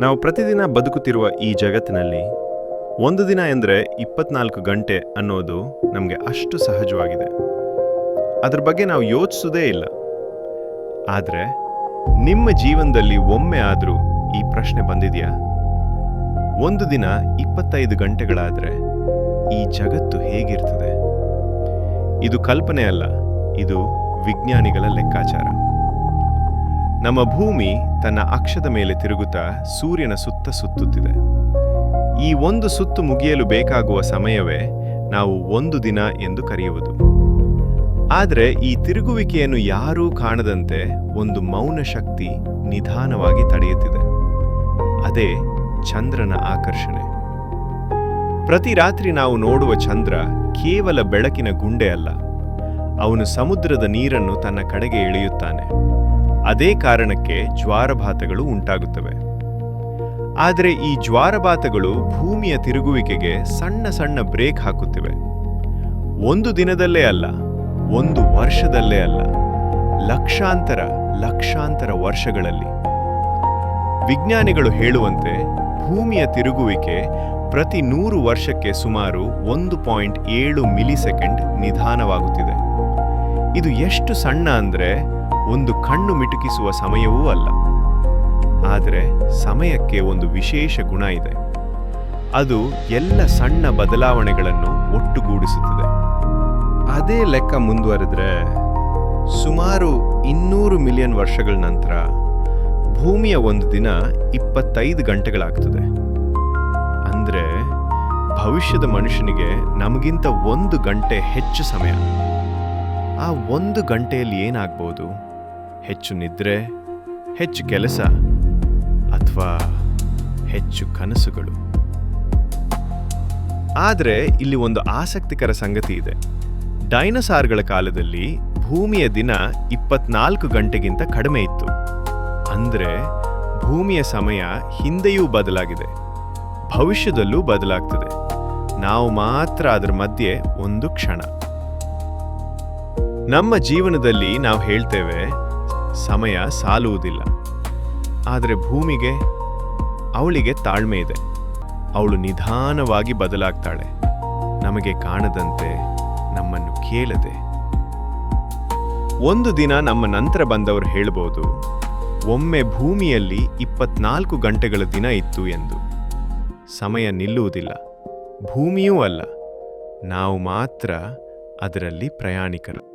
ನಾವು ಪ್ರತಿದಿನ ಬದುಕುತ್ತಿರುವ ಈ ಜಗತ್ತಿನಲ್ಲಿ ಒಂದು ದಿನ ಎಂದರೆ ಇಪ್ಪತ್ನಾಲ್ಕು ಗಂಟೆ ಅನ್ನೋದು ನಮಗೆ ಅಷ್ಟು ಸಹಜವಾಗಿದೆ. ಅದ್ರ ಬಗ್ಗೆ ನಾವು ಯೋಚಿಸೋದೇ ಇಲ್ಲ. ಆದರೆ ನಿಮ್ಮ ಜೀವನದಲ್ಲಿ ಒಮ್ಮೆ ಆದರೂ ಈ ಪ್ರಶ್ನೆ ಬಂದಿದೆಯಾ? ಒಂದು ದಿನ ಇಪ್ಪತ್ತೈದು ಗಂಟೆಗಳಾದರೆ ಈ ಜಗತ್ತು ಹೇಗಿರ್ತದೆ? ಇದು ಕಲ್ಪನೆ ಅಲ್ಲ, ಇದು ವಿಜ್ಞಾನಿಗಳ ಲೆಕ್ಕಾಚಾರ. ನಮ್ಮ ಭೂಮಿ ತನ್ನ ಅಕ್ಷದ ಮೇಲೆ ತಿರುಗುತ್ತಾ ಸೂರ್ಯನ ಸುತ್ತ ಸುತ್ತುತ್ತಿದೆ. ಈ ಒಂದು ಸುತ್ತು ಮುಗಿಯಲು ಬೇಕಾಗುವ ಸಮಯವೇ ನಾವು ಒಂದು ದಿನ ಎಂದು ಕರೆಯುವುದು. ಆದರೆ ಈ ತಿರುಗುವಿಕೆಯನ್ನು ಯಾರೂ ಕಾಣದಂತೆ ಒಂದು ಮೌನ ಶಕ್ತಿ ನಿಧಾನವಾಗಿ ತಡೆಯುತ್ತಿದೆ. ಅದೇ ಚಂದ್ರನ ಆಕರ್ಷಣೆ. ಪ್ರತಿ ರಾತ್ರಿ ನಾವು ನೋಡುವ ಚಂದ್ರ ಕೇವಲ ಬೆಳಕಿನ ಗುಂಡೆ ಅಲ್ಲ, ಅವನು ಸಮುದ್ರದ ನೀರನ್ನು ತನ್ನ ಕಡೆಗೆ ಎಳೆಯುತ್ತಾನೆ. ಅದೇ ಕಾರಣಕ್ಕೆ ಜ್ವಾರಭಾತಗಳು ಉಂಟಾಗುತ್ತವೆ. ಆದರೆ ಈ ಜ್ವಾರಭಾತಗಳು ಭೂಮಿಯ ತಿರುಗುವಿಕೆಗೆ ಸಣ್ಣ ಸಣ್ಣ ಬ್ರೇಕ್ ಹಾಕುತ್ತಿವೆ. ಒಂದು ದಿನದಲ್ಲೇ ಅಲ್ಲ, ಒಂದು ವರ್ಷದಲ್ಲೇ ಅಲ್ಲ, ಲಕ್ಷಾಂತರ ಲಕ್ಷಾಂತರ ವರ್ಷಗಳಲ್ಲಿ. ವಿಜ್ಞಾನಿಗಳು ಹೇಳುವಂತೆ ಭೂಮಿಯ ತಿರುಗುವಿಕೆ ಪ್ರತಿ ನೂರು ವರ್ಷಕ್ಕೆ ಸುಮಾರು ಒಂದು ಪಾಯಿಂಟ್ ಏಳು ಮಿಲಿ ಸೆಕೆಂಡ್ ನಿಧಾನವಾಗುತ್ತಿದೆ. ಇದು ಎಷ್ಟು ಸಣ್ಣ ಅಂದರೆ ಒಂದು ಕಣ್ಣು ಮಿಟುಕಿಸುವ ಸಮಯವೂ ಅಲ್ಲ. ಆದರೆ ಸಮಯಕ್ಕೆ ಒಂದು ವಿಶೇಷ ಗುಣ ಇದೆ. ಅದು ಎಲ್ಲ ಸಣ್ಣ ಬದಲಾವಣೆಗಳನ್ನು ಒಟ್ಟುಗೂಡಿಸುತ್ತದೆ. ಅದೇ ಲೆಕ್ಕ ಮುಂದುವರೆದ್ರೆ ಸುಮಾರು ಇನ್ನೂರು ಮಿಲಿಯನ್ ವರ್ಷಗಳ ನಂತರ ಭೂಮಿಯ ಒಂದು ದಿನ ಇಪ್ಪತ್ತೈದು ಗಂಟೆಗಳಾಗ್ತದೆ. ಅಂದರೆ ಭವಿಷ್ಯದ ಮನುಷ್ಯನಿಗೆ ನಮಗಿಂತ ಒಂದು ಗಂಟೆ ಹೆಚ್ಚು ಸಮಯ. ಆ ಒಂದು ಗಂಟೆಯಲ್ಲಿ ಏನಾಗ್ಬೋದು? ಹೆಚ್ಚು ನಿದ್ರೆ, ಹೆಚ್ಚು ಕೆಲಸ, ಅಥವಾ ಹೆಚ್ಚು ಕನಸುಗಳು? ಆದರೆ ಇಲ್ಲಿ ಒಂದು ಆಸಕ್ತಿಕರ ಸಂಗತಿ ಇದೆ. ಡೈನಸಾರ್ಗಳ ಕಾಲದಲ್ಲಿ ಭೂಮಿಯ ದಿನ ಇಪ್ಪತ್ನಾಲ್ಕು ಗಂಟೆಗಿಂತ ಕಡಿಮೆ ಇತ್ತು. ಅಂದರೆ ಭೂಮಿಯ ಸಮಯ ಹಿಂದೆಯೂ ಬದಲಾಗಿದೆ. ಭವಿಷ್ಯದಲ್ಲೂ ಬದಲಾಗ್ತದೆ. ನಾವು ಮಾತ್ರ ಅದರ ಮಧ್ಯೆ ಒಂದು ಕ್ಷಣ. ನಮ್ಮ ಜೀವನದಲ್ಲಿ ನಾವು ಹೇಳ್ತೇವೆ, ಸಮಯ ಸಾಲುವುದಿಲ್ಲ. ಆದರೆ ಭೂಮಿಗೆ, ಅವಳಿಗೆ ತಾಳ್ಮೆ ಇದೆ. ಅವಳು ನಿಧಾನವಾಗಿ ಬದಲಾಗ್ತಾಳೆ. ನಮಗೆ ಕಾಣದಂತೆ ನಮ್ಮನ್ನು ಕೇಳದೆ. ಒಂದು ದಿನ ನಮ್ಮ ನಂತರ ಬಂದವರು ಹೇಳ್ಬೋದು, ಒಮ್ಮೆ ಭೂಮಿಯಲ್ಲಿ ಇಪ್ಪತ್ನಾಲ್ಕು ಗಂಟೆಗಳ ದಿನ ಇತ್ತು ಎಂದು. ಸಮಯ ನಿಲ್ಲುವುದಿಲ್ಲ. ಭೂಮಿಯೂ ಅಲ್ಲ. ನಾವು ಮಾತ್ರ ಅದರಲ್ಲಿ ಪ್ರಯಾಣಿಕರು.